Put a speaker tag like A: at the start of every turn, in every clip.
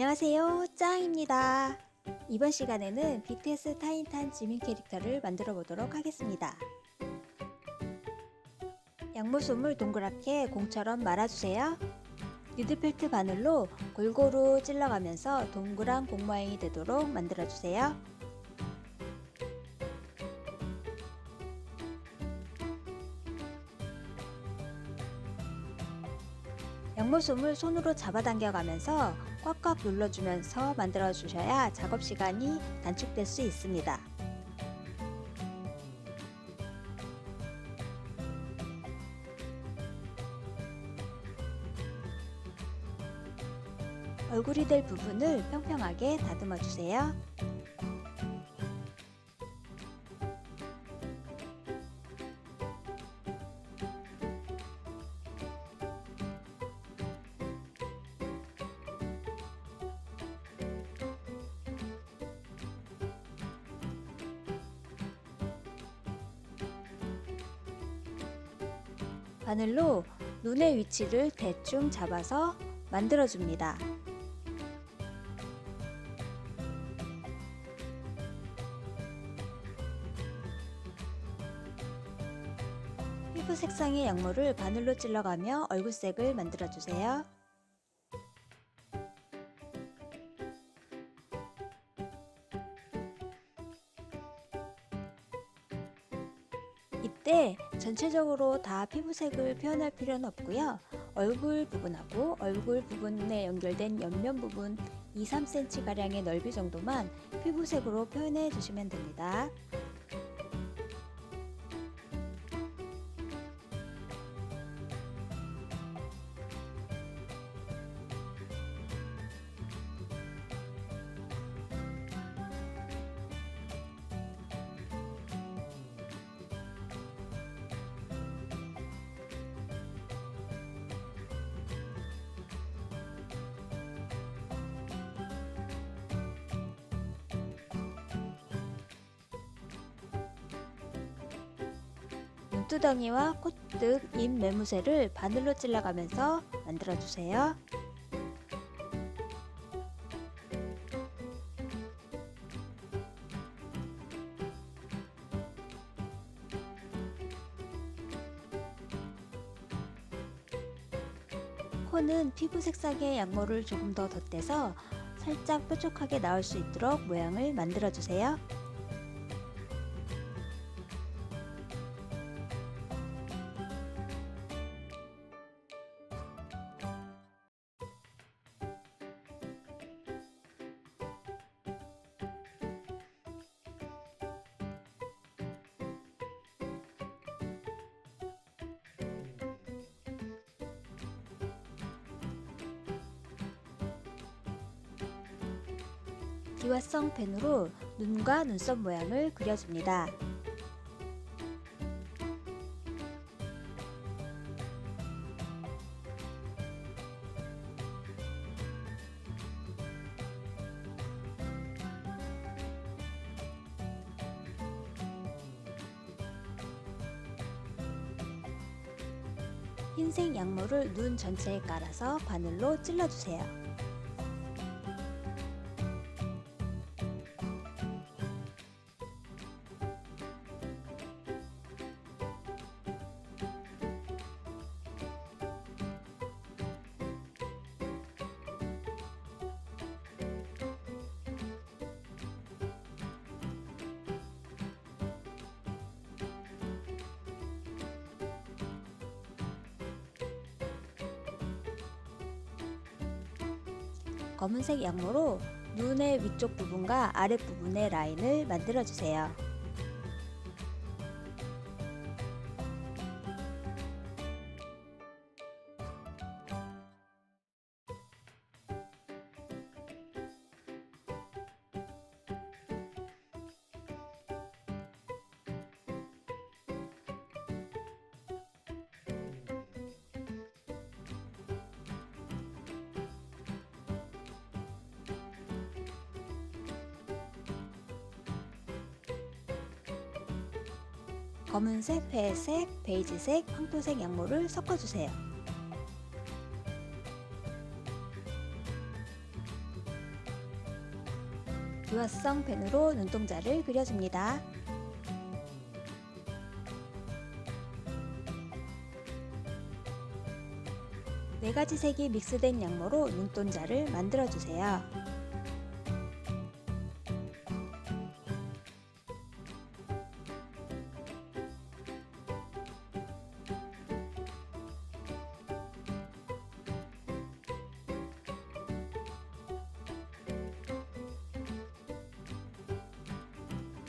A: 안녕하세요. 짱입니다. 이번 시간에는 BTS 타인탄 지민 캐릭터를 만들어 보도록 하겠습니다. 양모솜을 동그랗게 공처럼 말아주세요. 뉴드펠트 바늘로 골고루 찔러가면서 동그란 공 모양이 되도록 만들어주세요. 양모솜을 손으로 잡아당겨 가면서 꽉꽉 눌러주면서 만들어 주셔야 작업 시간이 단축될 수 있습니다. 얼굴이 될 부분을 평평하게 다듬어 주세요. 바늘로 눈의 위치를 대충 잡아서 만들어줍니다. 피부 색상의 약물을 바늘로 찔러가며 얼굴색을 만들어주세요. 전체적으로 다 피부색을 표현할 필요는 없고요. 얼굴 부분하고 얼굴 부분에 연결된 옆면 부분 2, 3cm 가량의 넓이 정도만 피부색으로 표현해 주시면 됩니다. 눈두덩이와 콧등, 입 매무새를 바늘로 찔러가면서 만들어주세요. 코는 피부 색상의 양모를 조금 더 덧대서 살짝 뾰족하게 나올 수 있도록 모양을 만들어주세요. 기와성 펜으로 눈과 눈썹 모양을 그려줍니다. 흰색 양모를 눈 전체에 깔아서 바늘로 찔러주세요. 검은색 양모로 눈의 위쪽 부분과 아랫 부분의 라인을 만들어주세요. 검은색, 회색, 베이지색, 황토색 양모를 섞어주세요. 기화성 펜으로 눈동자를 그려줍니다. 네 가지 색이 믹스된 양모로 눈동자를 만들어주세요.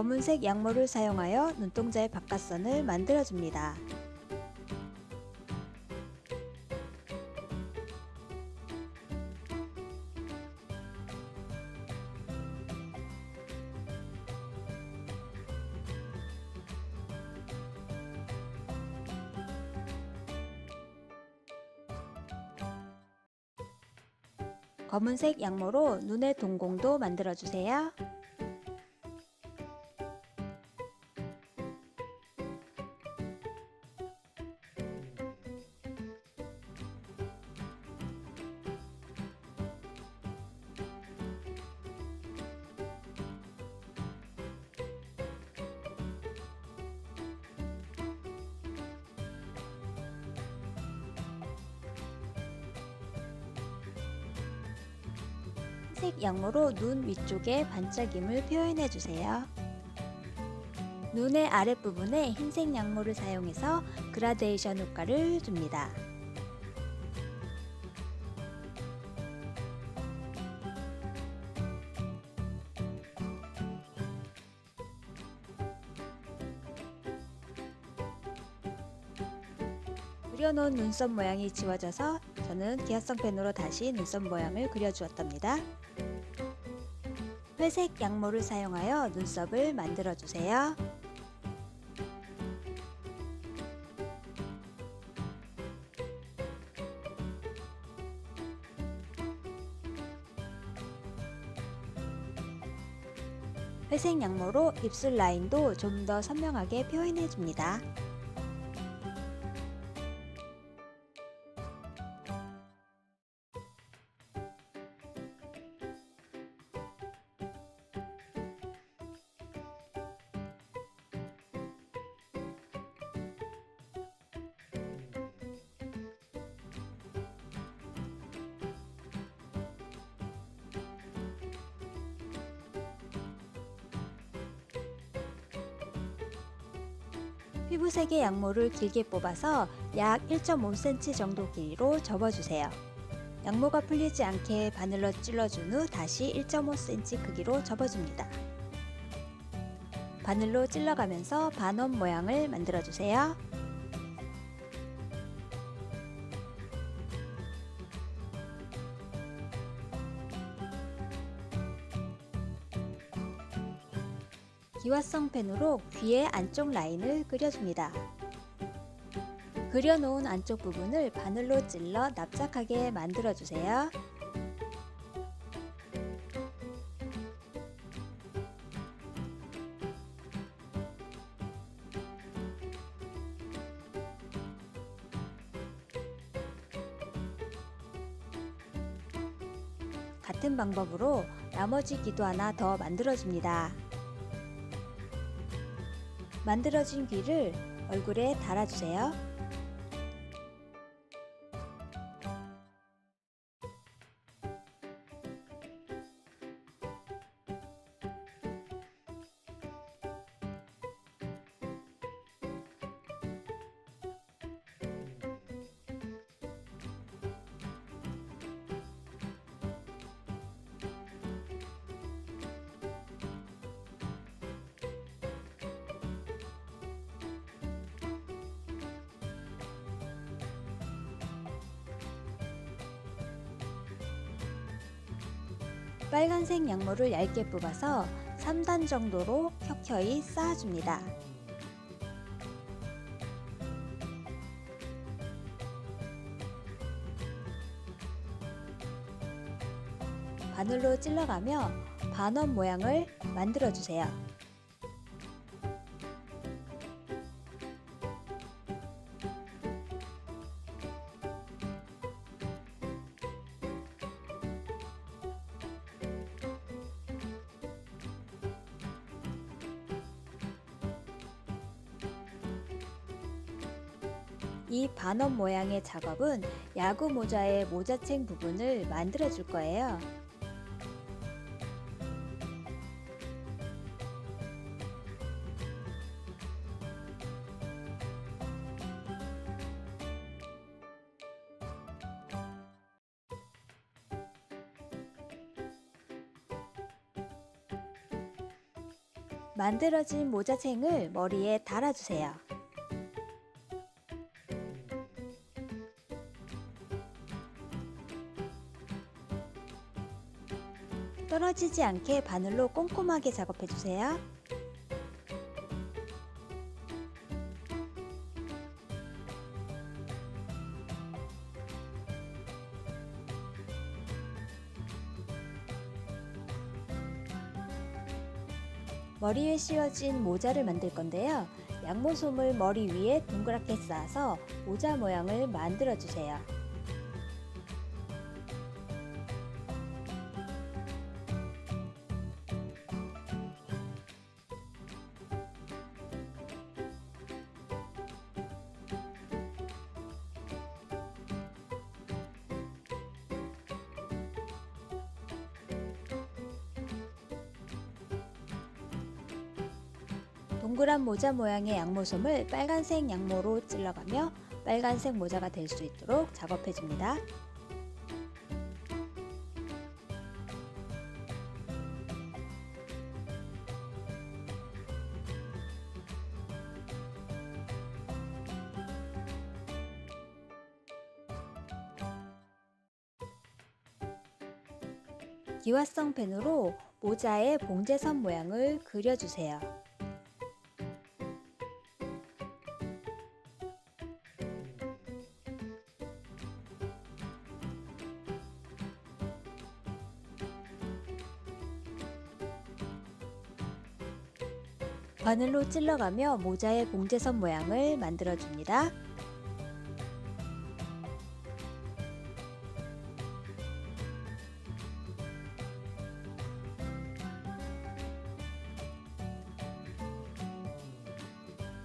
A: 검은색 양모를 사용하여 눈동자의 바깥선을 만들어줍니다. 검은색 양모로 눈의 동공도 만들어주세요. 흰색 양모로 눈 위쪽에 반짝임을 표현해 주세요. 눈의 아랫부분에 흰색 양모를 사용해서 그라데이션 효과를 줍니다. 그려놓은 눈썹 모양이 지워져서 저는 기하성 펜으로 다시 눈썹 모양을 그려주었답니다. 회색 양모를 사용하여 눈썹을 만들어 주세요. 회색 양모로 입술 라인도 좀 더 선명하게 표현해 줍니다. 피부색의 양모를 길게 뽑아서 약 1.5cm 정도 길이로 접어주세요. 양모가 풀리지 않게 바늘로 찔러준 후 다시 1.5cm 크기로 접어줍니다. 바늘로 찔러가면서 반원 모양을 만들어주세요. 기화성 펜으로 귀의 안쪽 라인을 그려줍니다. 그려놓은 안쪽 부분을 바늘로 찔러 납작하게 만들어주세요. 같은 방법으로 나머지 귀도 하나 더 만들어줍니다. 만들어진 귀를 얼굴에 달아주세요. 빨간색 양모를 얇게 뽑아서 3단 정도로 켜켜이 쌓아줍니다. 바늘로 찔러가며 반원 모양을 만들어주세요. 반원 모양의 작업은 야구 모자의 모자챙 부분을 만들어 줄 거예요. 만들어진 모자챙을 머리에 달아주세요. 떨어지지 않게 바늘로 꼼꼼하게 작업해주세요. 머리에 씌워진 모자를 만들 건데요. 양모솜을 머리 위에 동그랗게 쌓아서 모자 모양을 만들어 주세요. 동그란 모자 모양의 양모솜을 빨간색 양모로 찔러가며 빨간색 모자가 될 수 있도록 작업해 줍니다. 기화성 펜으로 모자의 봉제선 모양을 그려주세요. 바늘로 찔러가며 모자의 봉제선 모양을 만들어 줍니다.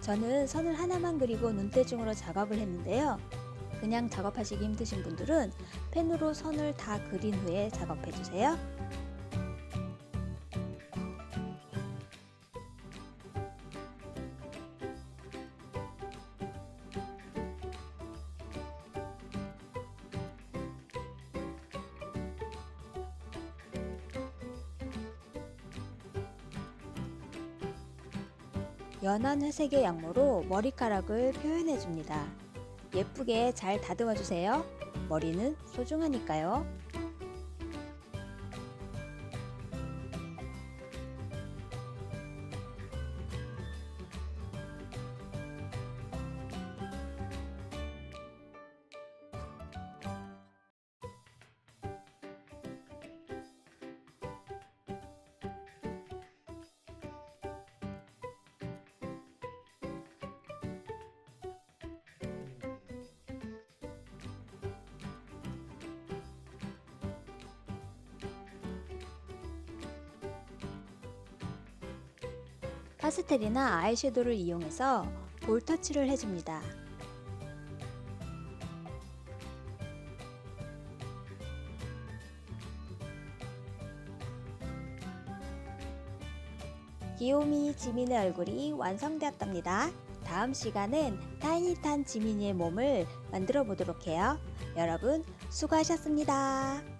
A: 저는 선을 하나만 그리고 눈대중으로 작업을 했는데요. 그냥 작업하시기 힘드신 분들은 펜으로 선을 다 그린 후에 작업해 주세요. 연한 회색의 양모로 머리카락을 표현해 줍니다. 예쁘게 잘 다듬어 주세요. 머리는 소중하니까요. 파스텔이나 아이섀도우를 이용해서 볼 터치를 해줍니다. 귀요미 지민의 얼굴이 완성되었답니다. 다음 시간엔 타이니탄 지민이의 몸을 만들어 보도록 해요. 여러분 수고하셨습니다.